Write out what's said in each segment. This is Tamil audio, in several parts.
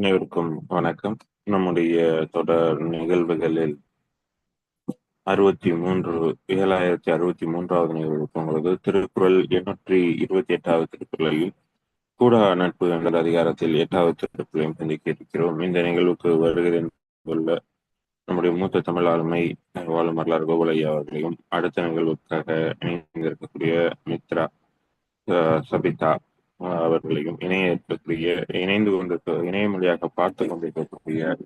அனைவருக்கும் வணக்கம். நம்முடைய தொடர் நிகழ்வுகளில் அறுபத்தி மூன்று ஏழாயிரத்தி அறுபத்தி மூன்றாவது நிகழ்வு பொழுது திருக்குறள் எண்ணூற்றி இருபத்தி எட்டாவது திருக்குறளில் கூட நட்பு என்ற அதிகாரத்தில் எட்டாவது திருக்குறளையும் சந்திக்க இருக்கிறோம். இந்த நிகழ்வுக்கு வருகிறேன் உள்ள நம்முடைய மூத்த தமிழ் ஆளுமை வாழும் வரலாறு கோகுலையா அவர்களையும் அடுத்த நிகழ்வுக்காக இணைந்திருக்கக்கூடிய மித்ரா சபிதா அவர்களையும் இணைய இருக்கக்கூடிய இணைந்து கொண்டிருக்க இணைய மொழியாக பார்த்து கொண்டிருக்கக்கூடிய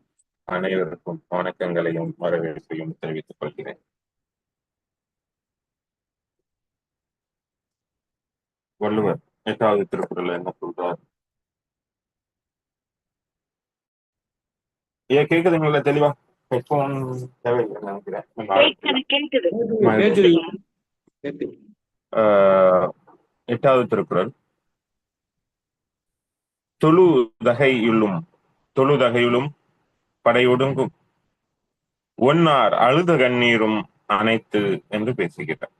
அனைவருக்கும் வணக்கங்களையும் வரவேற்பையும் தெரிவித்துக் கொள்கிறேன். வள்ளுவர் எட்டாவது திருக்குறள் என்ன சொல்றார்? ஏன் கேக்குதுங்களா தெளிவா? ஹெட்போன் தேவையில்லை நினைக்கிறேன். எட்டாவது திருக்குறள். தொழு தகையுள்ளும் தொழு தகையுளும் படையொடுங்கும் ஒன்னார் அழுத கண்ணீரும் அனைத்து என்று பேசுகிறார்.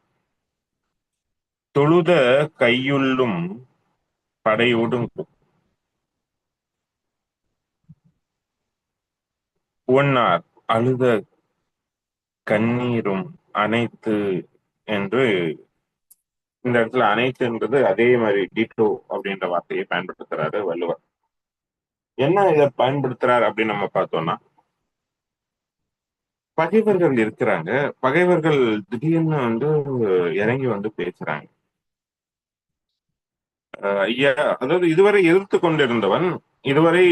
தொழுத கையுள்ளும் படையொடுங்கும் ஒன்னார் அழுத கண்ணீரும் அனைத்து என்று இந்த இடத்துல அனைத்துன்றது அதே மாதிரி டிட்டோ அப்படின்ற வார்த்தையை பயன்படுத்துறாரு வள்ளுவர். என்ன இதை பயன்படுத்துறாரு அப்படின்னு நம்ம பார்த்தோம்னா பகைவர்கள் இருக்கிறாங்க. பகைவர்கள் திடீர்னு வந்து இறங்கி வந்து பேசுறாங்க. அஹ் ஐயா அதாவது இதுவரை எதிர்த்து கொண்டிருந்தவன் இதுவரை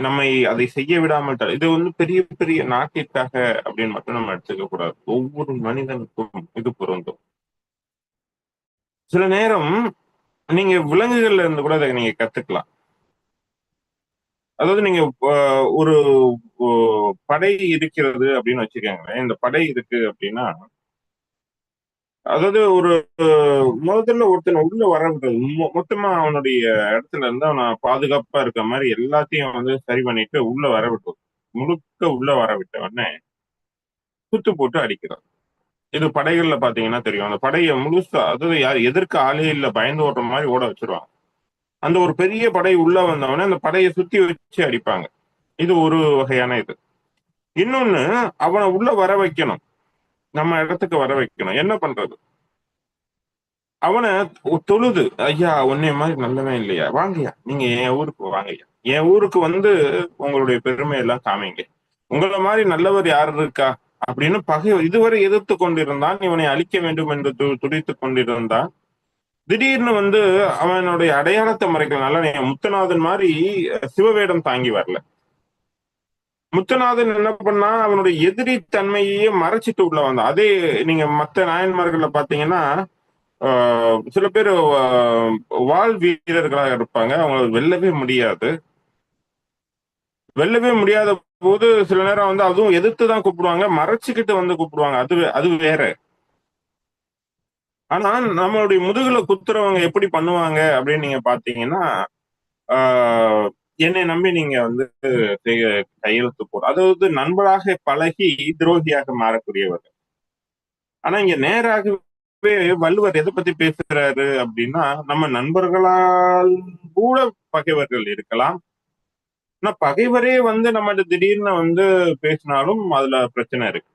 நம்மை அதை செய்ய விடாமல் இது வந்து பெரிய பெரிய நாட்டிற்காக அப்படின்னு மட்டும் நம்ம எடுத்துக்க கூடாது ஒவ்வொரு மனிதனுக்கும் இது பொருந்தும். சில நேரம் நீங்க விலங்குகள்ல இருந்து கூட அதை நீங்க கத்துக்கலாம். அதாவது நீங்க ஒரு படை இருக்கிறது அப்படின்னு வச்சுக்கோங்களேன். இந்த படை இருக்கு அப்படின்னா அதாவது ஒரு முதல்ல ஒருத்தன் உள்ள வர மொத்தமா அவனுடைய இடத்துல இருந்து அவனை பாதுகாப்பா இருக்க மாதிரி எல்லாத்தையும் வந்து சரி பண்ணிட்டு உள்ள வர விட்டு முழுக்க உள்ள வர விட்ட உடனே குத்து போட்டு அடிக்கிறான். இது படைகள்ல பாத்தீங்கன்னா தெரியும். அந்த படையை முழுசா அதாவது யார் எதிர்க்க ஆளே இல்ல பயந்து ஓடுற மாதிரி ஓட வச்சிருவாங்க. அந்த ஒரு பெரிய படை உள்ள வந்தவொடனே அந்த படையை சுத்தி வச்சு அடிப்பாங்க. இது ஒரு வகையான இது. இன்னொன்னு அவனை உள்ள வர வைக்கணும். நம்ம இடத்துக்கு வர வைக்கணும். என்ன பண்றது? அவனை தொழுது ஐயா உன்னைய மாதிரி நல்லவன் இல்லையா? வாங்கய்யா நீங்க என் ஊருக்கு வாங்கய்யா. என் ஊருக்கு வந்து உங்களுடைய பெருமை எல்லாம் காமிங்க. உங்களை மாதிரி நல்லவர் யார் இருக்கா? அப்படின்னு பகை இதுவரை எதிர்த்து கொண்டிருந்தான் இவனை அழிக்க வேண்டும் என்று து துடித்துக் கொண்டிருந்தான். திடீர்னு வந்து அவனுடைய அடையாளத்தை மறைக்கிறதுனால நீ முத்தநாதன் மாதிரி சிவவேடம் தாங்கி வரல. முத்தநாதன் என்ன பண்ணா அவனுடைய எதிரி தன்மையே மறைச்சிட்டு உள்ள வந்தான். அதே நீங்க மத்த நாயன்மார்கள்ல பாத்தீங்கன்னா ஆஹ், சில பேர் ஆஹ், வாள் வீரர்களாக இருப்பாங்க. அவங்களுக்கு வெல்லவே முடியாது. வெல்லவே முடியாத போது சில நேரம் வந்து அதுவும் எதிர்த்து தான் கூப்பிடுவாங்க மறைச்சுக்கிட்டு வந்து கூப்பிடுவாங்க. அது அது வேற. ஆனா நம்மளுடைய முதுகுல குத்துறவங்க எப்படி பண்ணுவாங்க அப்படின்னு நீங்க பாத்தீங்கன்னா ஆஹ், என்னை நம்பி நீங்க வந்து கையெழுத்து போட. அதாவது நண்பராக பழகி துரோகியாக மாறக்கூடியவர். ஆனா இங்க நேராகவே வள்ளுவர் எதை பத்தி பேசுறாரு அப்படின்னா நம்ம நண்பர்களால் கூட பகைவர்கள் இருக்கலாம் ஆனா பகைவரே வந்து நம்ம திடீர்னு வந்து பேசினாலும் அதுல பிரச்சனை இருக்கு.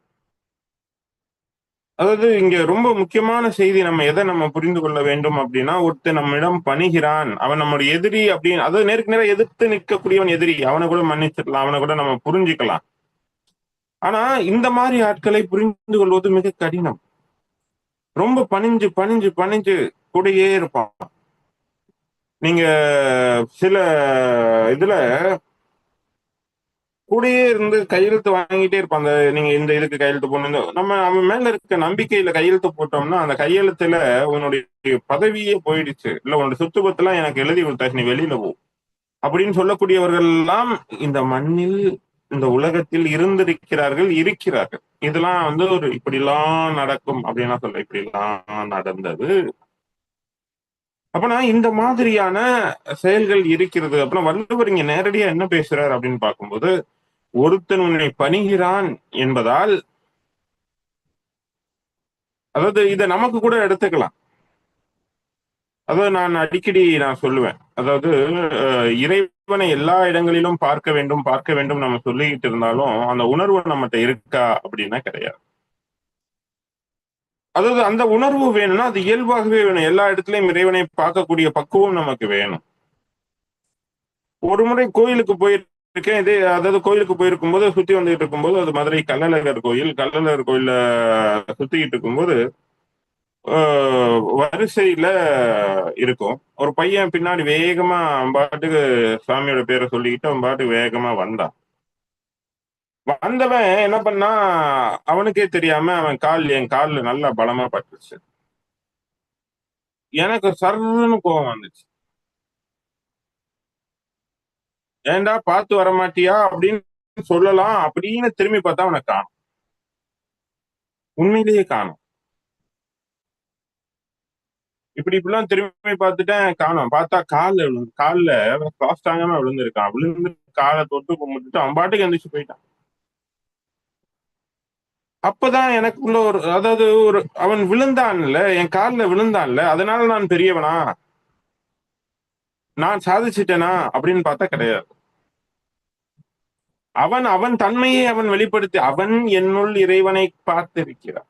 அதாவது இங்க ரொம்ப முக்கியமான செய்தி நம்ம எதை நம்ம புரிந்து கொள்ள வேண்டும் அப்படின்னா ஒருத்தன் நம்மிடம் பணிகிறான் அவன் நம்முடைய எதிரி அப்படின்னு அதாவது நேருக்கு நேரம் எதிர்த்து நிற்கக்கூடியவன் எதிரி அவனை கூட மன்னிச்சிடலாம் அவனை கூட நம்ம புரிஞ்சுக்கலாம். ஆனா இந்த மாதிரி ஆட்களை புரிந்து கொள்வது மிக கடினம். ரொம்ப பணிஞ்சு பணிஞ்சு பணிஞ்சு கூடயே இருப்பான். நீங்க சில இதுல கூடயே இருந்து கையெழுத்து வாங்கிட்டே இருப்பான் அந்த நீங்க இந்த இதுக்கு கையெழுத்து போடணும் நம்ம அவன் மேல இருக்க நம்பிக்கையில கையெழுத்து போட்டோம்னா அந்த கையெழுத்துல உன்னுடைய பதவியே போயிடுச்சு. இல்ல உன்னோட சுத்துபத்தெல்லாம் எனக்கு எழுதி கொடுத்தாச்சு நீ வெளியில போ. அப்படின்னு சொல்லக்கூடியவர்கள் எல்லாம் இந்த மண்ணில் இந்த உலகத்தில் இருந்திருக்கிறார்கள் இருக்கிறார்கள். இதெல்லாம் வந்து ஒரு இப்படிலாம் நடக்கும் அப்படின்னா சொல்ல இப்படிலாம் நடந்தது. அப்பனா இந்த மாதிரியான செயல்கள் இருக்கிறது. அப்படின்னா வள்ளுவர் இங்க நேரடியா என்ன பேசுறாரு அப்படின்னு பார்க்கும்போது ஒருத்தன் உன்னை பணிகிறான் என்பதால் அதாவது இதை நமக்கு கூட எடுத்துக்கலாம். அதாவது நான் அடிக்கடி நான் சொல்லுவேன். அதாவது இறைவனை எல்லா இடங்களிலும் பார்க்க வேண்டும் பார்க்க வேண்டும் நம்ம சொல்லிக்கிட்டு இருந்தாலும் அந்த உணர்வு நம்மகிட்ட இருக்கா அப்படின்னா கிடையாது. அதாவது அந்த உணர்வு வேணும்னா அது இயல்பாகவே வேணும். எல்லா இடத்துலயும் இறைவனை பார்க்கக்கூடிய பக்குவம் நமக்கு வேணும். ஒரு முறை கோயிலுக்கு இருக்கேன். இதே அதாவது கோயிலுக்கு போயிருக்கும் போது சுத்தி வந்துகிட்டு இருக்கும்போது அது மதுரை கள்ளழகர் கோயில் கள்ளழகர் கோயில்ல சுத்திக்கிட்டு இருக்கும்போது ஆஹ், வரிசையில இருக்கும். ஒரு பையன் பின்னாடி வேகமா அவன் பாட்டுக்கு சாமியோட பேரை சொல்லிக்கிட்டு அவன் பாட்டுக்கு வேகமா வந்தான். வந்தவன் என்ன பண்ணா அவனுக்கே தெரியாம அவன் கால் என் கால்ல நல்லா பலமா பட்டுருச்சு. எனக்கு சர்ன்னு கோவம் வந்துச்சு. ஏன்டா பார்த்து வர மாட்டியா அப்படின்னு சொல்லலாம் அப்படின்னு திரும்பி பார்த்தா அவனை காணும். உண்மையிலேயே காணும். இப்படி இப்படிலாம் திரும்பி பார்த்துட்டேன் காணோம். பார்த்தா கால்ல விழுந்து கால்ல கிராஸ் தாங்காம விழுந்திருக்கான். விழுந்து காலை தொட்டு கும்பிட்டுட்டு அவன் பாட்டுக்கு எந்திரிச்சு போயிட்டான். அப்பதான் எனக்குள்ள ஒரு அதாவது ஒரு அவன் விழுந்தான்ல என் கால்ல விழுந்தான்ல அதனால நான் பெரியவனா? நான் சாதிச்சிட்டேனா அப்படின்னு பார்த்தா கிடையாது. அவன் அவன் தன்மையை அவன் வெளிப்படுத்தி அவன் என்னுள் இறைவனை பார்த்திருக்கிறான்.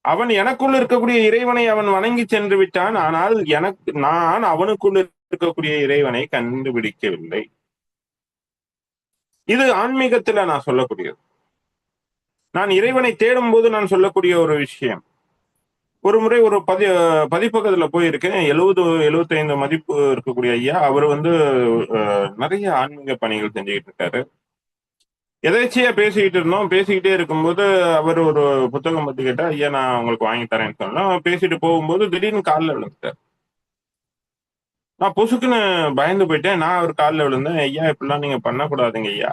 அவன் எனக்குள் இருக்கக்கூடிய இறைவனை அவன் வணங்கி சென்று விட்டான். ஆனால் எனக்கு நான் அவனுக்குள் இருக்கக்கூடிய இறைவனை கண்டுபிடிக்கவில்லை. இது ஆன்மீகத்துல நான் சொல்லக்கூடியது. நான் இறைவனை தேடும் போது நான் சொல்லக்கூடிய ஒரு விஷயம். ஒரு முறை ஒரு பதி பதிப்பகத்துல போயிருக்கேன். எழுபது எழுபத்தைந்து மதிப்பு இருக்கக்கூடிய ஐயா அவர் வந்து நிறைய ஆன்மீக பணிகள் செஞ்சுக்கிட்டு இருக்காரு. எதேச்சியா பேசிக்கிட்டு இருந்தோம். பேசிக்கிட்டே இருக்கும்போது அவர் ஒரு புத்தகம் பத்தி கேட்டா ஐயா நான் உங்களுக்கு வாங்கி தரேன்னு சொன்னோம். பேசிட்டு போகும்போது திடீர்னு காலில் விழுந்துட்டார். நான் பொசுக்குன்னு பயந்து போயிட்டேன். நான் அவர் காலில் விழுந்தேன். ஐயா இப்படிலாம் நீங்க பண்ணக்கூடாதுங்க ஐயா.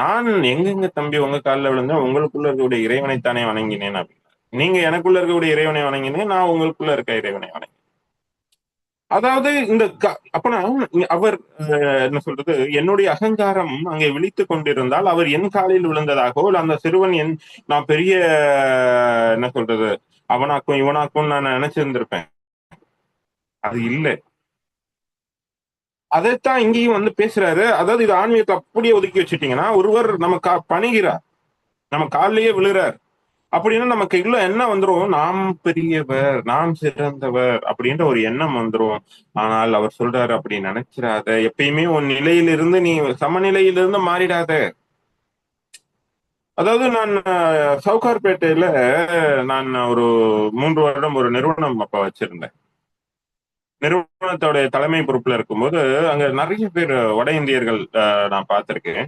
நான் எங்கெங்க தம்பி உங்க காலில் விழுந்தேன்? உங்களுக்குள்ள இருக்கக்கூடிய இறைவனைத்தானே வணங்கினேன் அப்படின்னு. நீங்க எனக்குள்ள இருக்கக்கூடிய இறைவனை வணங்கினீங்க நான் உங்களுக்குள்ள இருக்க இறைவனை வணங்கி அதாவது இந்த க- அப்பனா அவர் என்ன சொல்றது என்னுடைய அகங்காரம் அங்கே விழித்து கொண்டிருந்தால் அவர் என் காலில் விழுந்ததாகவோ அந்த சிறுவன் என் நான் பெரிய என்ன சொல்றது அவனாக்கும் இவனாக்கும் நான் நினைச்சிருந்திருப்பேன். அது இல்லை. அதைத்தான் இங்கேயும் வந்து பேசுறாரு. அதாவது இது ஆன்மீகத்தை அப்படியே ஒதுக்கி வச்சுட்டீங்கன்னா ஒருவர் நம்ம கா பணிகிறார். நம்ம காலிலேயே விழுறார். அப்படின்னா நமக்கு இல்ல என்ன வந்துரும். நாம் பெரியவர் நாம் சிறந்தவர் அப்படின்ற ஒரு எண்ணம் வந்துரும். ஆனால் அவர் சொல்றாரு அப்படி நினைச்சிடாத எப்பயுமே உன் நிலையிலிருந்து நீ சமநிலையிலிருந்து மாறிடாத. அதாவது நான் சவுகார்பேட்டையில நான் ஒரு மூன்று வருடம் ஒரு நிறுவனம் அப்ப வச்சிருந்தேன். நிறுவனத்தோட தலைமை பொறுப்புல இருக்கும்போது அங்க நிறைய பேர் வட இந்தியர்கள் நான் பார்த்திருக்கேன்.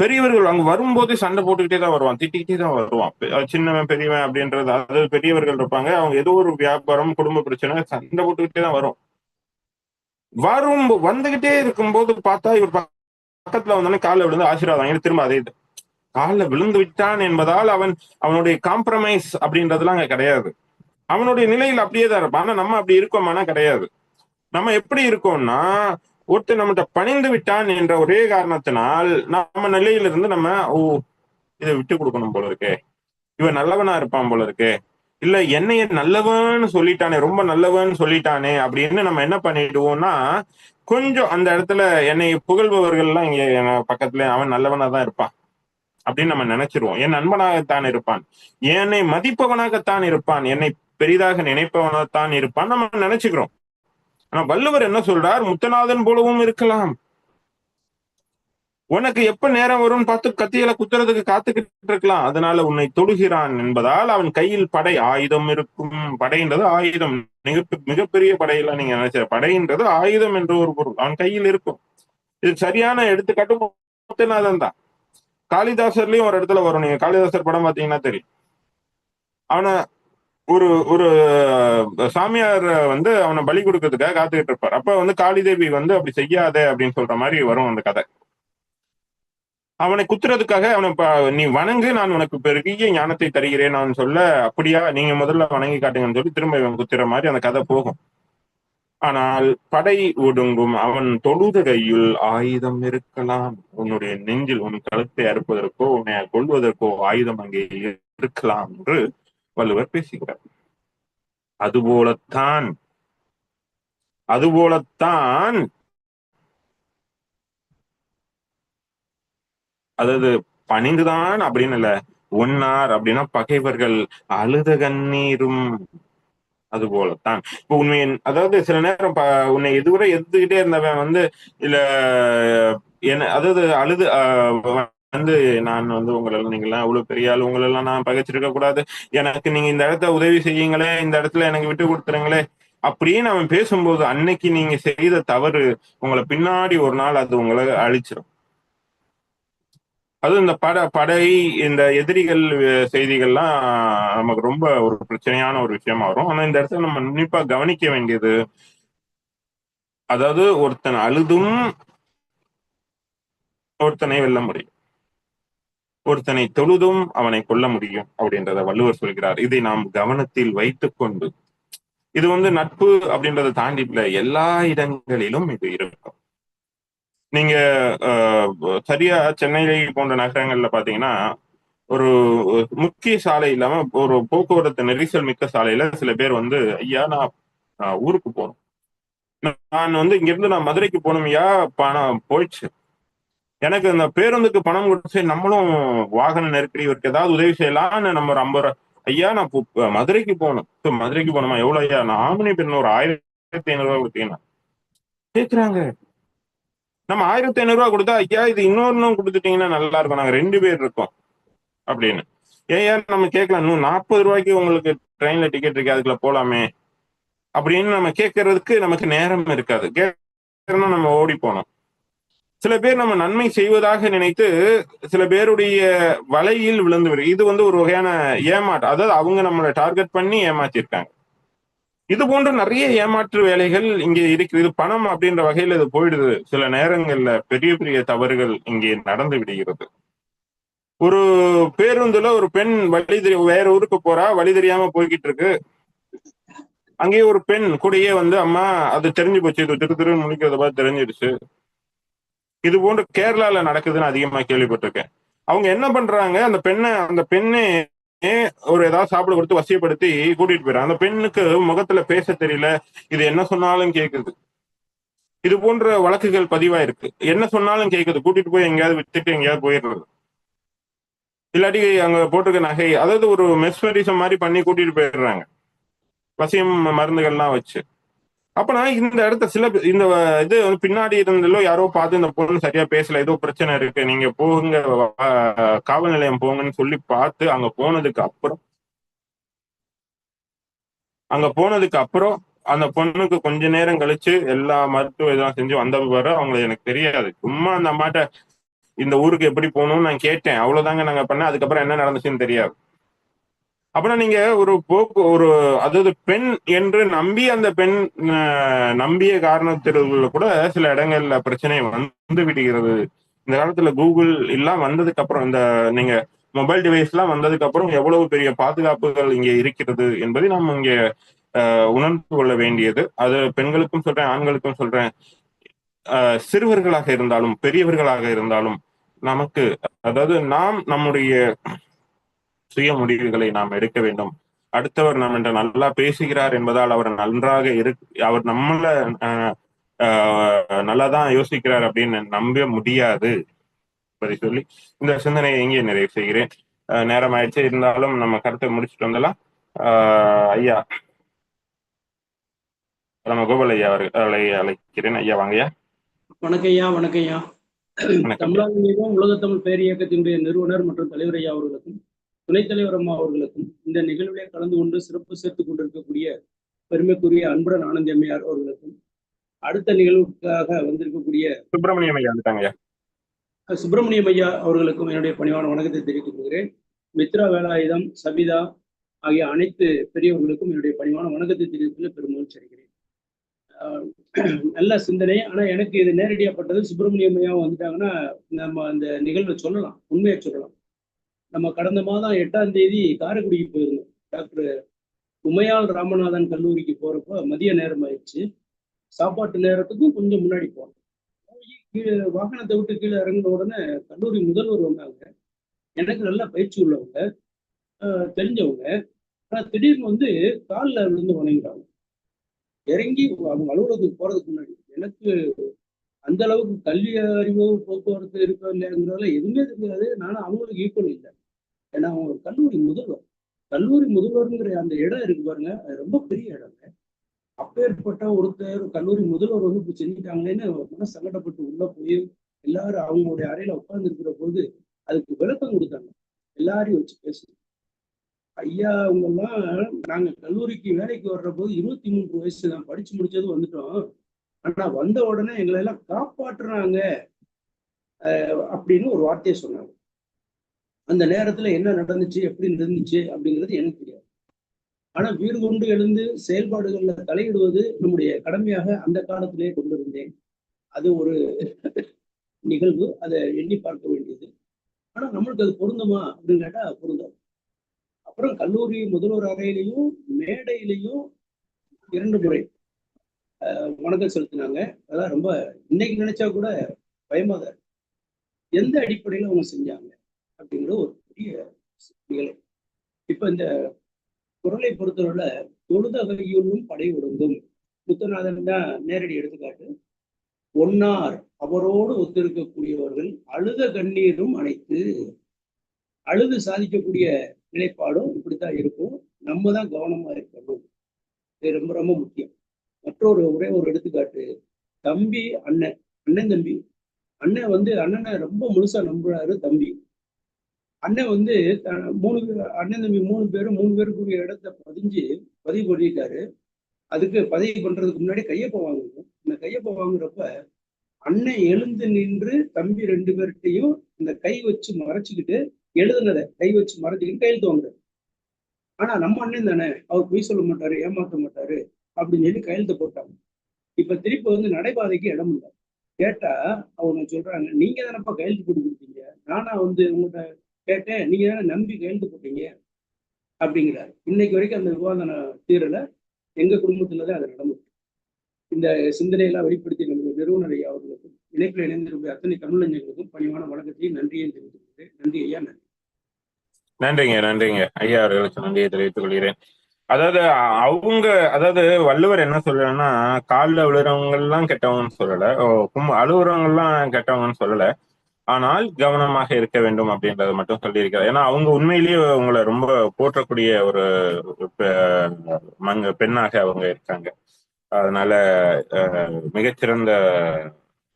பெரியவர்கள் அங்க வரும்போது சண்டை போட்டுக்கிட்டே தான் வருவான். திட்டிக்கிட்டே தான் வருவான். சின்னவன் பெரியவன் அப்படின்றது அதாவது பெரியவர்கள் இருப்பாங்க. அவங்க ஏதோ ஒரு வியாபாரம் குடும்ப பிரச்சனை சண்டை போட்டுக்கிட்டே தான் வரும். வரும் வந்துகிட்டே இருக்கும்போது பார்த்தா இவர் பக்கத்துல வந்தோடனே காலில் விழுந்து ஆசீர்வாதம் திரும்ப அதே இது. காலில் விழுந்து விட்டான் என்பதால் அவன் அவனுடைய காம்ப்ரமைஸ் அப்படின்றதுலாம் அங்க கிடையாது. அவனுடைய நிலையில் அப்படியே தான் இருப்பான். ஆனா நம்ம அப்படி இருக்கோமானா கிடையாது. நம்ம எப்படி இருக்கோம்னா ஒருத்தர் நம்மகிட்ட பணிந்து விட்டான் என்ற ஒரே காரணத்தினால் நம்ம நிலையிலிருந்து நம்ம ஓ இதை விட்டு கொடுக்கணும் போல இருக்கு. இவன் நல்லவனா இருப்பான் போல இருக்கு. இல்ல என்னைய நல்லவன்னு சொல்லிட்டானே ரொம்ப நல்லவன்னு சொல்லிட்டானே அப்படின்னு நம்ம என்ன பண்ணிடுவோம்னா கொஞ்சம் அந்த இடத்துல என்னை புகழ்பவர்கள் எல்லாம் இங்க பக்கத்துல அவன் நல்லவனா தான் இருப்பான் அப்படின்னு நம்ம நினைச்சிருவோம். என் நண்பனாகத்தான் இருப்பான். என்னை மதிப்பவனாகத்தான் இருப்பான். என்னை பெரிதாக நினைப்பவனாகத்தான் இருப்பான். நம்ம நினைச்சுக்கிறோம். ஆனா வள்ளுவர் என்ன சொல்றார்? முத்தநாதன் போலவும் இருக்கலாம். உனக்கு எப்ப நேரம் வரும்னு பார்த்து கத்தியில குத்துறதுக்கு காத்துக்கிட்டு இருக்கலாம். அதனால உன்னை தொடுகிறான் என்பதால் அவன் கையில் படை ஆயுதம் இருக்கும். படைன்றது ஆயுதம். மிக மிகப்பெரிய படையெல்லாம் நீங்க நினைச்ச படைன்றது ஆயுதம் என்ற ஒரு பொருள். அவன் கையில் இருக்கும். இது சரியான எடுத்துக்காட்டு முத்தநாதன் தான். காளிதாசர்லயும் ஒரு இடத்துல வரும். நீங்க காளிதாசர் படம் பாத்தீங்கன்னா தெரியும். அவனை ஒரு ஒரு சாமியார் வந்து அவனை பலி கொடுக்கறதுக்காக காத்துக்கிட்டு இருப்பார். அப்ப வந்து காளிதேவி வந்து அப்படி செய்யாத அப்படின்னு சொல்ற மாதிரி வரும் அந்த கதை. அவனை குத்துறதுக்காக அவனை நீ வணங்கு நான் உனக்கு பெருகிய ஞானத்தை தருகிறேன் நான் சொல்ல அப்படியா நீங்க முதல்ல வணங்கி காட்டுங்கன்னு சொல்லி திரும்ப இவன் குத்துற மாதிரி அந்த கதை போகும். ஆனால் படை ஒடுங்கும் அவன் தொழுத கையில் ஆயுதம் இருக்கலாம். உன்னுடைய நெஞ்சில் உன் கழுத்தை அறுப்பதற்கோ உன்னை கொள்வதற்கோ ஆயுதம் அங்கே இருக்கலாம் என்று வள்ளுவர் பேசுகிறார். அதுபோலத்தான் அதுபோலத்தான் அதாவது பணிந்துதான் அப்படின்னு இல்ல ஒன்னார் அப்படின்னா பகைவர்கள் அழுத கண்ணீரும் அது போலத்தான் இப்ப உண்மையின் அதாவது சில நேரம் உன்னை எதுவரை எதுக்கிட்டே இருந்தவன் வந்து இல்ல என்ன அதாவது அழுது ஆஹ் வந்து நான் வந்து உங்களை நீங்களாம் அவ்வளவு பெரிய ஆள் உங்களெல்லாம் நான் பகைச்சிருக்க கூடாது. எனக்கு நீங்க இந்த இடத்த உதவி செய்யுங்களே இந்த இடத்துல எனக்கு விட்டு கொடுத்துருங்களே அப்படின்னு அவன் பேசும்போது அன்னைக்கு நீங்க செய்த தவறு உங்களை பின்னாடி ஒரு நாள் அது உங்களை அழிச்சிடும் அதுவும் இந்த பட படை இந்த எதிரிகள் செய்திகள்லாம் நமக்கு ரொம்ப ஒரு பிரச்சனையான ஒரு விஷயமா வரும். ஆனா இந்த இடத்துல நம்ம உன்னிப்பா கவனிக்க வேண்டியது அதாவது ஒருத்தன் அழுதும் ஒருத்தனை வெல்ல முடியும். ஒருத்தனை தொழுதும் அவனை கொல்ல முடியும் அப்படின்றத வள்ளுவர் சொல்கிறார். இதை நாம் கவனத்தில் வைத்துக்கொண்டு இது வந்து நட்பு அப்படின்றத தாண்டி எல்லா இடங்களிலும் இது இருக்கும். நீங்க அஹ், சரியா சென்னை போன்ற நகரங்கள்ல பாத்தீங்கன்னா ஒரு முக்கிய சாலை இல்லாம ஒரு போக்குவரத்து நெரிசல் மிக்க சாலையில சில பேர் வந்து ஐயா நான் ஊருக்கு போகணும். நான் வந்து இங்க இருந்து நான் மதுரைக்கு போகணும் ஐயா பணம் போயிடுச்சு. எனக்கு இந்த பேருந்துக்கு பணம் கொடுத்து நம்மளும் வாகன நெருக்கடி இவருக்கு ஏதாவது உதவி செய்யலாம்னு நம்ம ரொம்ப ஐம்பது ரூபா ஐயா நான் மதுரைக்கு போகணும். மதுரைக்கு போகணுமா? எவ்வளவு ஐயா? நான் ஆமினி பெண் ஒரு ஆயிரத்தி ஐநூறு ரூபாய் கொடுத்தீங்கன்னா. கேக்குறாங்க. நம்ம ஆயிரத்தி ஐநூறு ரூபாய் கொடுத்தா ஐயா இது இன்னொன்னு கொடுத்துட்டீங்கன்னா நல்லா இருக்கும். நாங்க ரெண்டு பேர் இருக்கோம். அப்படின்னு. ஏயா நம்ம கேட்கலாம் இன்னும் நாற்பது ரூபாய்க்கு உங்களுக்கு ட்ரெயின்ல டிக்கெட் இருக்கு. அதுக்குள்ள போலாமே. அப்படின்னு நம்ம கேட்கறதுக்கு நமக்கு நேரம் இருக்காது. கேட்கறதுனா நம்ம ஓடி போனோம் சில பேர் நம்ம நன்மை செய்வதாக நினைத்து சில பேருடைய வலையில் விழுந்து விடு. இது வந்து ஒரு வகையான ஏமாற்று. அதாவது அவங்க நம்மளை டார்கெட் பண்ணி ஏமாத்திருக்காங்க. இது போன்ற நிறைய ஏமாற்று வேலைகள் இங்கே இருக்கிறது பணம் அப்படின்ற வகையில் இது போயிடுது. சில நேரங்கள்ல பெரிய பெரிய தவறுகள் இங்கே நடந்து விடுகிறது. ஒரு பேருந்துல ஒரு பெண் வழி தெரிய வேற ஊருக்கு போறா வழி தெரியாம போய்கிட்டு இருக்கு. அங்கேயே ஒரு பெண் கூடயே வந்து அம்மா அது தெரிஞ்சு போச்சு. இது திரு திரு முடிக்கிறத பார்த்து தெரிஞ்சிடுச்சு. இது போன்று கேரளால நடக்குதுன்னு அதிகமா கேள்விப்பட்டிருக்கேன். அவங்க என்ன பண்றாங்க அந்த பெண்ணை அந்த பெண்ணே ஒரு ஏதாவது சாப்பிட கொடுத்து வசியப்படுத்தி கூட்டிட்டு போயிடுறாங்க. அந்த பெண்ணுக்கு முகத்துல பேச தெரியல. இது என்ன சொன்னாலும் கேக்குது. இது போன்ற வழக்குகள் பதிவாயிருக்கு. என்ன சொன்னாலும் கேக்குது. கூட்டிட்டு போய் எங்கேயாவது வித்துட்டு எங்கேயாவது போயிடுறது. இல்லாட்டி அங்க போட்டிருக்க நகை அதாவது ஒரு மெஸ்மரிசம் மாதிரி பண்ணி கூட்டிட்டு போயிடுறாங்க. வசியம் மருந்துகள்லாம் வச்சு. அப்பனா இந்த இடத்த சில இந்த இது வந்து பின்னாடி இருந்தല്ലോ யாரோ பார்த்து இந்த பொண்ணு சரியா பேசல ஏதோ பிரச்சனை இருக்கு நீங்க போங்க காவல் நிலையம் போங்கன்னு சொல்லி பார்த்து அங்க போனதுக்கு அப்புறம் அங்க போனதுக்கு அப்புறம் அந்த பொண்ணுக்கு கொஞ்ச நேரம் கழிச்சு எல்லா மருத்துவ இதெல்லாம் செஞ்சு வந்த பிறகு அவங்களுக்கு எனக்கு தெரியாது. சும்மா அந்த அம்மாட்ட இந்த ஊருக்கு எப்படி போகணும்னு நான் கேட்டேன். அவ்வளவுதாங்க நாங்க பண்ண அதுக்கப்புறம் என்ன நடந்துச்சுன்னு தெரியாது. அப்படின்னா நீங்க ஒரு போக்கு ஒரு அதாவது பெண் என்று நம்பி அந்த பெண் அஹ், நம்பிய காரணத்திற்குள்ள கூட சில இடங்கள்ல பிரச்சனை வந்து விடுகிறது. இந்த காலத்துல கூகுள் எல்லாம் வந்ததுக்கு அப்புறம் இந்த நீங்க மொபைல் டிவைஸ் எல்லாம் வந்ததுக்கு அப்புறம் எவ்வளவு பெரிய பாதுகாப்புகள் இங்க இருக்கிறது என்பதை நாம் இங்கே உணர்ந்து கொள்ள வேண்டியது. அது பெண்களுக்கும் சொல்றேன் ஆண்களுக்கும் சொல்றேன். சிறுவர்களாக இருந்தாலும் பெரியவர்களாக இருந்தாலும் நமக்கு அதாவது நாம் நம்முடைய சுய முடிவுகளை நாம் எடுக்க வேண்டும். அடுத்தவர் நம்ம நல்லா பேசுகிறார் என்பதால் அவர் நன்றாக இரு அவர் நம்மள நல்லாதான் யோசிக்கிறார் அப்படின்னு நம்ப முடியாது. என்பதை சொல்லி இந்த சிந்தனையை இங்கே நிறைவு செய்கிறேன். நேரம் ஆயிடுச்சு இருந்தாலும் நம்ம கருத்தை முடிச்சுட்டு வந்தலாம் ஐயா. நம்ம கோபால் ஐயா அவர்களை அழைக்கிறேன். ஐயா வாங்கய்யா வணக்கம்யா வணக்கம்யா வணக்கம் தமிழாங்கிலம் உலகத்தமிழ் பேரியக்கத்தினுடைய நிறுவனர் மற்றும் தலைவர் ஐயா அவர்களுக்கும் துணைத் தலைவர் அம்மா அவர்களுக்கும் இந்த நிகழ்விலே கலந்து கொண்டு சிறப்பு சேர்த்துக் கொண்டிருக்கக்கூடிய பெருமைக்குரிய அன்புடன் ஆனந்தி அம்மையார் அவர்களுக்கும் அடுத்த நிகழ்வுக்காக வந்திருக்கக்கூடிய சுப்பிரமணியம் ஐயா சுப்பிரமணியம் ஐயா அவர்களுக்கும் என்னுடைய பணிவான வணக்கத்தை தெரிவித்துக் கொள்கிறேன். மித்ரா வேலாயுதம் சபிதா ஆகிய அனைத்து பெரியவர்களுக்கும் என்னுடைய பணிவான வணக்கத்தை தெரிவிப்பதில் பெருமகிழ்ச்சி அடைகிறேன். நல்ல சிந்தனை. ஆனா எனக்கு இது நேரடியாப்பட்டது சுப்பிரமணியம் ஐயா வந்துட்டாங்கன்னா நம்ம அந்த நிகழ்வை சொல்லலாம் உண்மையை சொல்லலாம். நம்ம கடந்த மாதம் எட்டாம் தேதி காரைக்குடிக்கு போயிருந்தோம். டாக்டர் உமையால் ராமநாதன் கல்லூரிக்கு போறப்ப மதிய நேரம் ஆயிடுச்சு. சாப்பாட்டு நேரத்துக்கும் கொஞ்சம் முன்னாடி போனோம். கீழே வாகனத்தை விட்டு கீழே இறங்கின உடனே கல்லூரி முதல்வர் வந்தாங்க. எனக்கு நல்ல பயிற்சி உள்ளவங்க ஆஹ் தெரிஞ்சவங்க. ஆனா திடீர்னு வந்து காலில் விழுந்து வணங்குறாங்க இறங்கி அவங்க அலுவலகத்துக்கு போறதுக்கு முன்னாடி எனக்கு அந்த அளவுக்கு கல்வி அறிவோ போக்குவரத்து இருக்கோ இல்லைங்கிறதுல எதுவுமே தெரியாது. நானும் அவங்களுக்கு ஈக்குவல் இல்லை. ஏன்னா அவங்க ஒரு கல்லூரி முதல்வர். கல்லூரி முதல்வருங்கிற அந்த இடம் இருக்கு பாருங்க அது ரொம்ப பெரிய இடங்க. அப்பேற்பட்ட ஒருத்தர் கல்லூரி முதல்வர் வந்து இப்படி செஞ்சுட்டாங்களேன்னு மன சங்கடப்பட்டு உள்ள போய் எல்லாரும் அவங்களுடைய அறையில உட்கார்ந்து இருக்கிற போது அதுக்கு விளக்கம் கொடுத்தாங்க. எல்லாரையும் வச்சு பேசணும் ஐயா அவங்கெல்லாம் நாங்க கல்லூரிக்கு வேலைக்கு வர்ற போது இருபத்தி மூன்று வயசு நான் படிச்சு முடிச்சது வந்துட்டோம். ஆனா வந்த உடனே எங்களை எல்லாம் காப்பாற்றுறாங்க அஹ் அப்படின்னு ஒரு வார்த்தையை சொன்னாங்க. அந்த நேரத்துல என்ன நடந்துச்சு எப்படி நடந்துச்சு அப்படிங்கிறது எனக்கு தெரியாது. ஆனா வீடு கொண்டு எழுந்து செயல்பாடுகள்ல தலையிடுவது நம்முடைய கடமையாக அந்த காலத்திலே கொண்டிருந்தேன் அது ஒரு நிகழ்வு. அதை எண்ணி பார்க்க வேண்டியது. ஆனா நம்மளுக்கு அது பொருந்துமா அப்படின்னு கேட்டா பொருந்தாது. அப்புறம் கல்லூரி முதல்வர் அறையிலையும் மேடையிலையும் இரண்டு முறை அஹ், வணக்கம் செலுத்தினாங்க. அதெல்லாம் ரொம்ப இன்னைக்கு நினைச்சா கூட பயமா தான் எந்த அடிப்படையில அவங்க செஞ்சாங்க? அப்படிங்கிற ஒரு பெரிய நிகழ்வு இப்ப இந்த குரலை பொறுத்தவரை தொழுதகையுள்ளும் படை ஒடுங்கும். முத்துநாதன் தான் நேரடி எடுத்துக்காட்டு. ஒன்னார் அவரோடு ஒத்திருக்கக்கூடியவர்கள் அழுத கண்ணீரும் அனைத்து அழுது சாதிக்கக்கூடிய நிலைப்பாடும் இப்படித்தான் இருக்கும். நம்ம தான் கவனமா இருக்கணும். இது ரொம்ப ரொம்ப முக்கியம். மற்றொரு ஒரே ஒரு எடுத்துக்காட்டு. தம்பி அண்ணன் அண்ணன் தம்பி. அண்ணன் வந்து அண்ணனை ரொம்ப முழுசா நம்புறாரு தம்பி. அண்ணன் வந்து த- மூணு அண்ணன் தம்பி மூணு பேரும் மூணு பேருக்குரிய இடத்த பதிஞ்சு பதிவு பண்ணிட்டாரு. அதுக்கு பதிவு பண்றதுக்கு முன்னாடி கையப்ப வாங்கணும் இந்த கையப்ப வாங்குறப்ப அண்ணன் எழுந்து நின்று தம்பி ரெண்டு பேர்கிட்டையும் இந்த கை வச்சு மறைச்சுக்கிட்டு எழுதுனதை கை வச்சு மறைச்சிக்கிட்டு கையெழுத்து வாங்குறாரு. ஆனா நம்ம அண்ணன் தானே அவர் பொய் சொல்ல மாட்டாரு ஏமாத்த மாட்டாரு அப்படின்னு சொல்லி கையெழுத்து போட்டாங்க. இப்ப திருப்பி வந்து நடைபாதைக்கு இடம் இல்லை. கேட்டா அவங்க சொல்றாங்க நீங்க தானப்பா கையெழுத்து போட்டு கொடுத்தீங்க. நானா வந்து உங்கள்கிட்ட கேட்டேன் நீங்க தானே நம்பி கையெழுத்து போட்டீங்க அப்படிங்கிறாரு. இன்னைக்கு வரைக்கும் அந்த விவாதம் தீரல எங்க குடும்பத்துல தான் அது நடந்தது இந்த சிந்தனையெல்லாம் வெளிப்படுத்தி நம்முடைய நிறுவனர் ஐயா அவர்களுக்கும் இணைப்பில் இணைந்திருக்கிற அத்தனை தமிழஞ்சங்களுக்கும் பணிவான வழக்கத்தையும் நன்றியை தெரிவித்துக்கிறேன் நன்றி ஐயா நன்றி. நன்றிங்க நன்றிங்க. ஐயா அவர்களுக்கு நன்றியை தெரிவித்துக் கொள்கிறேன். அதாவது அவங்க அதாவது வள்ளுவர் என்ன சொல்றேன்னா காலில் விழுறவங்க எல்லாம் கெட்டவங்கன்னு சொல்லல. ஓ, அழுகுறவங்க எல்லாம் கெட்டவங்கன்னு சொல்லல. ஆனால் கவனமாக இருக்க வேண்டும் அப்படின்றத மட்டும் சொல்லியிருக்காரு ஏன்னா அவங்க உண்மையிலேயே உங்களை ரொம்ப போற்றக்கூடிய ஒரு மங்க பெண்ணாக அவங்க இருக்காங்க. அதனால அஹ், மிகச்சிறந்த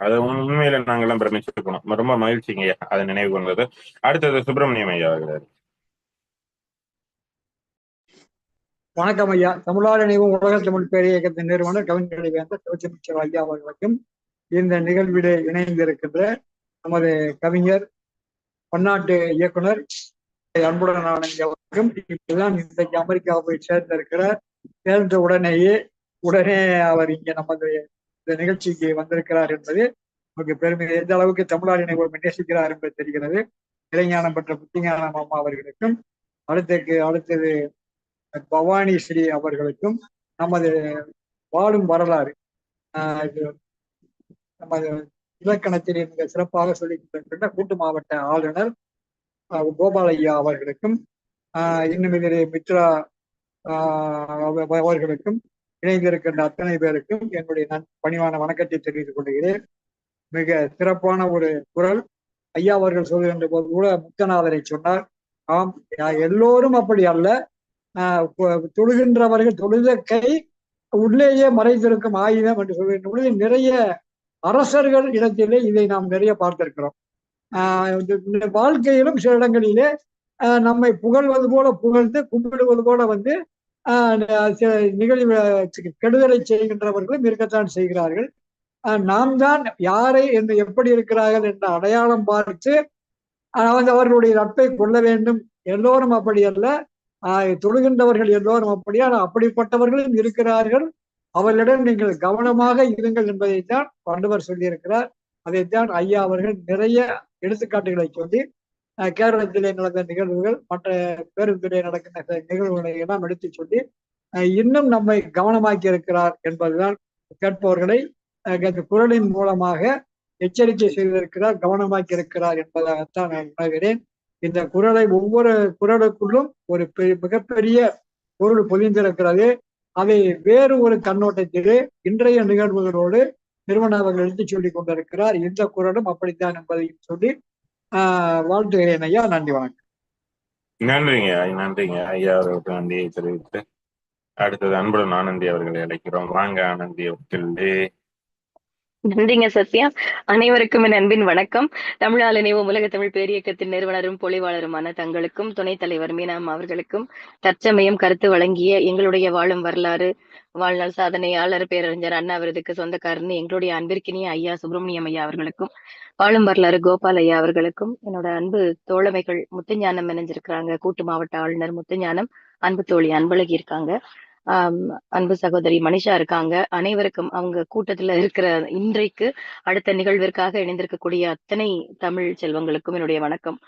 அது உண்மையில நாங்கெல்லாம் பிரமிச்சு போனோம். ரொம்ப மகிழ்ச்சிங்க ஐயா. அதை நினைவு கொண்டது அடுத்தது சுப்பிரமணியம் ஐயா அவர்கள். வணக்கம் ஐயா. தமிழ்நாடு நினைவு உலக தமிழ் பேரிய இயக்கத்தின் நிறுவனர் கவிஞர் வேந்த சிவச்சமிச்சர் ஐயா அவர்களுக்கும் இந்த நிகழ்விலே இணைந்திருக்கின்ற நமது கவிஞர் பன்னாட்டு இயக்குனர் அன்புடன் ஆனந்த் இப்பதான் இன்றைக்கு அமெரிக்கா போய் சேர்ந்திருக்கிறார். சேர்ந்த உடனேயே உடனே அவர் இங்க நமது இந்த நிகழ்ச்சிக்கு வந்திருக்கிறார் என்பது நமக்கு பெருமை. எந்த அளவுக்கு தமிழால் நேசிக்கிறார் என்பது தெரிகிறது. இளைஞானம் பெற்ற புத்திஞானம் அம்மா அவர்களுக்கும் அடுத்தக்கு அடுத்தது பவானி ஸ்ரீ அவர்களுக்கும் நமது வாழும் வரலாறு ஆஹ் இது நமது இலக்கணத்தில் மிக சிறப்பாக சொல்லி கூட்டு மாவட்ட ஆளுநர் கோபாலையா கோபால் ஐயா அவர்களுக்கும் ஆஹ் இன்னும் இதிலே மித்ரா ஆஹ் அவர்களுக்கும் இணைந்திருக்கின்ற அத்தனை பேருக்கும் என்னுடைய நன் பணிவான வணக்கத்தை தெரிவித்துக் கொள்கிறேன். மிக சிறப்பான ஒரு குரல். ஐயா அவர்கள் சொல்கின்ற போது கூட முத்தநாதரை சொன்னார் ஆம் எல்லோரும் அப்படி அல்ல. ஆஹ் தொழுகின்றவர்கள் தொழுத கை உள்ளேயே மறைந்திருக்கும் ஆயுதம் என்று சொல்கின்ற பொழுது நிறைய அரசர்கள் இடத்திலே இதை நாம் நிறைய பார்த்திருக்கிறோம். இந்த- இந்த வாழ்க்கையிலும் சில இடங்களிலே நம்மை புகழ்வது போல புகழ்ந்து கும்பிடுவது போல வந்து சில நிகழ்வு கெடுதலை செய்கின்றவர்களும் இருக்கத்தான் செய்கிறார்கள். நாம் தான் யாரை என்று எப்படி இருக்கிறார்கள் என்ற அடையாளம் பார்த்து ஆஹ் வந்து அவர்களுடைய நட்பை கொள்ள வேண்டும். எல்லோரும் அப்படி அல்ல. தொழுகின்றவர்கள் எல்லோரும் அப்படி ஆனால் அப்படிப்பட்டவர்களும் இருக்கிறார்கள். அவர்களிடம் நீங்கள் கவனமாக இருங்கள் என்பதைத்தான் வள்ளுவர் சொல்லியிருக்கிறார். அதைத்தான் ஐயா அவர்கள் நிறைய எடுத்துக்காட்டுகளை சொல்லி கேரளத்திலே நடந்த நிகழ்வுகள் மற்ற பேருந்திலே நடக்கின்ற நிகழ்வுகளை எல்லாம் எடுத்து சொல்லி இன்னும் நம்மை கவனமாக்கி இருக்கிறார் என்பதுதான் கேட்பவர்களை இந்த குரலின் மூலமாக எச்சரிக்கை செய்திருக்கிறார் கவனமாக்கி இருக்கிறார் என்பதாகத்தான் நான் உணர்கிறேன். இந்த குரலை ஒவ்வொரு குரலுக்குள்ளும் ஒரு மிகப்பெரிய பொருள் பொதிந்திருக்கிறது. அதை வேறு ஒரு கண்ணோட்டத்திலே இன்றைய நிகழ்வுகளோடு நிறுவன அவர்கள் எடுத்துச் சொல்லிக் கொண்டிருக்கிறார். இந்த குரலும் அப்படித்தான் என்பதையும் சொல்லி ஆஹ் வாழ்த்துகிறேன் ஐயா. நன்றி வணக்கம். நன்றிங்க நன்றிங்க. ஐயா அவர்களுக்கு நன்றியை தெரிவித்து அடுத்தது அன்புடன் ஆனந்தி அவர்களை அழைக்கிறோம். வாங்க ஆனந்தி அவர்களே நன்றிங்க சத்யா. அனைவருக்கும் என் அன்பின் வணக்கம். தமிழால் இணைவும் உலக தமிழ் பேரியக்கத்தின் நிறுவனரும் பொலிவாளருமான தங்களுக்கும் துணைத் தலைவர் மீனாம் அவர்களுக்கும் தற்சமயம் கருத்து வழங்கிய எங்களுடைய வாழும் வரலாறு வாழ்நாள் சாதனையாளர் பேரறிஞர் அண்ணா விருதுக்கு சொந்தக்காரன்னு எங்களுடைய அன்பிற்கினிய ஐயா சுப்பிரமணியம் ஐயா அவர்களுக்கும் வாழும் வரலாறு கோபால் ஐயா அவர்களுக்கும் என்னோட அன்பு தோழமைகள் முத்துஞானம் இணைஞ்சிருக்கிறாங்க. கூட்டு மாவட்ட ஆளுநர் முத்துஞானம் அன்பு தோழி அன்பழகி இருக்காங்க. அன்பு சகோதரி மனிஷா இருக்காங்க. அனைவருக்கும் அவங்க கூட்டத்துல இருக்கிற இன்றைக்கு அடுத்த நிகழ்விற்காக இணைந்திருக்கக்கூடிய அத்தனை தமிழ் செல்வங்களுக்கும் என்னுடைய வணக்கம்.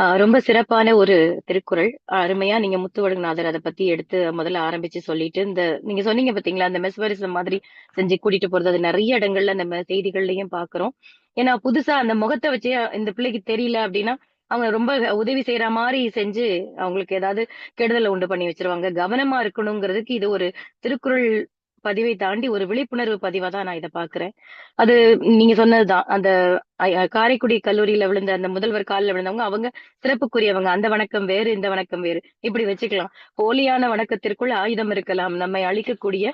ஆஹ் ரொம்ப சிறப்பான ஒரு திருக்குறள். அருமையா நீங்க முத்துவடுநாதர் அதை பத்தி எடுத்து முதல்ல ஆரம்பிச்சு சொல்லிட்டு இந்த நீங்க சொன்னீங்க பாத்தீங்களா அந்த மெஸ்வரிசம் மாதிரி செஞ்சு கூட்டிட்டு போறது அது நிறைய இடங்கள்ல நம்ம செய்திகள்லயும் பாக்குறோம். ஏன்னா புதுசா அந்த முகத்தை வச்சே இந்த பிள்ளைக்கு தெரியல அப்படின்னா அவங்க ரொம்ப உதவி செய்யற மாதிரி செஞ்சு அவங்களுக்கு ஏதாவது கெடுதலை உண்டு பண்ணி வச்சிருவாங்க. கவனமா இருக்கணுங்கிறதுக்கு இது ஒரு திருக்குறள் பதிவை தாண்டி ஒரு விழிப்புணர்வு பதிவா தான் நான் இதை பாக்குறேன். அது நீங்க சொன்னதுதான். அந்த காரைக்குடி கல்லூரியில விழுந்த அந்த முதல்வர் காலில் விழுந்தவங்க அவங்க சிறப்புக்குரியவங்க. அந்த வணக்கம் வேறு இந்த வணக்கம் வேறு. இப்படி வச்சுக்கலாம். போலியான வணக்கத்திற்குள் ஆயுதம் இருக்கலாம். நம்மை அழிக்கக்கூடிய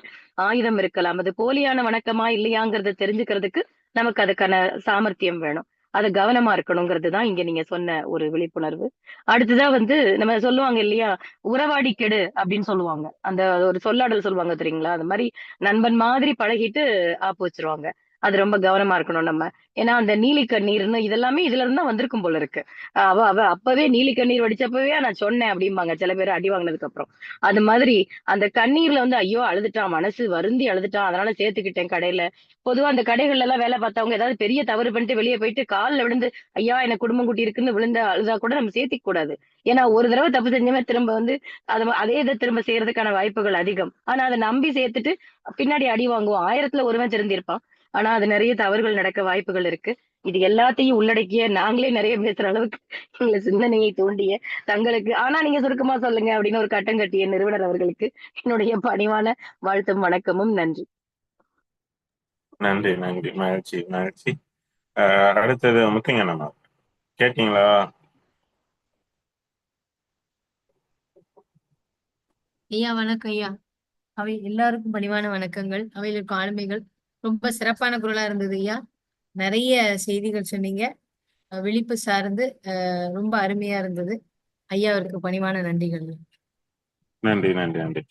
ஆயுதம் இருக்கலாம். அது போலியான வணக்கமா இல்லையாங்கிறத தெரிஞ்சுக்கிறதுக்கு நமக்கு அதுக்கான சாமர்த்தியம் வேணும். அதை கவனமா இருக்கணுங்கிறது தான் இங்க நீங்க சொன்ன ஒரு விழிப்புணர்வு. அடுத்ததா வந்து நம்ம சொல்லுவாங்க இல்லையா உறவாடி கெடு அப்படின்னு சொல்லுவாங்க. அந்த ஒரு சொல்லாடல் சொல்லுவாங்க தெரியுங்களா? அந்த மாதிரி நண்பன் மாதிரி பழகிட்டு ஆப்பு வச்சிருவாங்க. அது ரொம்ப கவனமா இருக்கணும் நம்ம. ஏன்னா அந்த நீலி கண்ணீர்னு இதெல்லாமே இதுல இருந்து வந்திருக்கும் போல இருக்கு. அஹ் அவ அவ அப்பவே நீலி கண்ணீர் வடிச்சப்பவே நான் சொன்னேன் அப்படிம்பாங்க சில பேர் அடி வாங்கினதுக்கு அப்புறம். அது மாதிரி அந்த கண்ணீர்ல வந்து ஐயோ அழுதுட்டான் மனசு வருந்தி அழுதுட்டான் அதனால சேர்த்துக்கிட்டேன் கடையில. பொதுவா அந்த கடைகள்ல எல்லாம் வேலை பார்த்தவங்க ஏதாவது பெரிய தவறு பண்ணிட்டு வெளியே போயிட்டு கால்ல விழுந்து ஐயா என்ன குடும்பம் குட்டி இருக்குன்னு விழுந்த அழுதா கூட நம்ம சேர்த்திக்க கூடாது. ஏன்னா ஒரு தடவை தப்பு செஞ்சமே திரும்ப வந்து அது அதே இதை திரும்ப செய்யறதுக்கான வாய்ப்புகள் அதிகம். ஆனா அதை நம்பி சேர்த்துட்டு பின்னாடி அடி வாங்குவோம். ஆயிரத்துல ஒருவன் திருந்திருப்பான் ஆனா அது நிறைய தவறுகள் நடக்க வாய்ப்புகள் இருக்கு. இது எல்லாத்தையும் உள்ளடக்கிய நாங்களே நிறைய பேசுற அளவுக்கு எங்களை சிந்தனையை தூண்டிய தங்களுக்கு ஆனா நீங்க சுருக்கமா சொல்லுங்க அப்படின்னு ஒரு கட்டம் கட்டிய நிறுவனர் அவர்களுக்கு என்னுடைய பணிவான வாழ்த்தும் வணக்கமும் நன்றி. நன்றி நன்றி. மகிழ்ச்சி மகிழ்ச்சி. அடுத்தது முத்துங்கண்ணா கேட்டீங்களா? ஐயா வணக்கம் ஐயா. அவை எல்லாருக்கும் பணிவான வணக்கங்கள். அவையில் இருக்கும் ஆளுமைகள் ரொம்ப சிறப்பான குரலா இருந்தது ஐயா. நிறைய செய்திகள் சொன்னீங்க. விழிப்பு சார்ந்து ரொம்ப அருமையா இருந்தது. ஐயாவிற்கு பணிவான நன்றிகள். நன்றி நன்றி நன்றி.